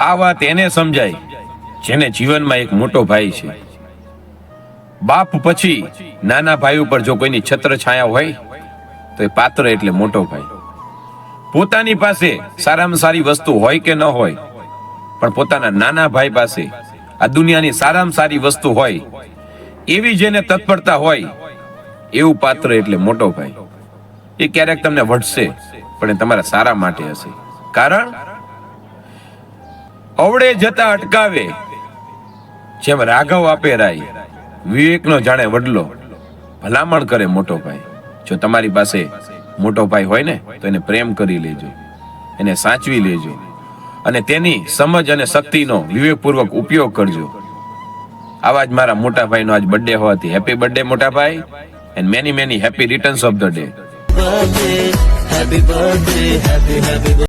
આ વાત એને સમજાય, જેને જીવનમાં એક મોટો ભાઈ છે. બાપ પછી નાના ભાઈ ઉપર જો કોઈની છત્ર છાયા હોય, તો એ પાત્ર એટલે મોટો ભાઈ. પોતાની પાસે સારામાં સારી વસ્તુ હોય કે ન હોય, પણ પોતાના નાના ભાઈ પાસે આ દુનિયાની સારામાં સારી વસ્તુ હોય, એવી જેને તત્પરતા હોય, એવું પાત્ર એટલે મોટો ભાઈ. એ ક્યારેક તમને વઢશે, પણ એ તમારા સારા માટે હશે. કારણ અવળે જતા અટકાવે. જેમ રાઘવ આપે રાય, વિવેકનો જાણે વડલો. ભલામણ કરે મોટો ભાઈ જો તમારી પાસે મોટો ભાઈ હોય ને, તો એને પ્રેમ કરી લેજો. એને સાચવી લેજો. અને તેની સમજ અને શક્તિનો વિવેકપૂર્વક ઉપયોગ કરજો. આવા જ મારા મોટા ભાઈનો આજ બર્થડે હોવાથી હેપી બર્થડે મોટા ભાઈ and many many happy returns of the day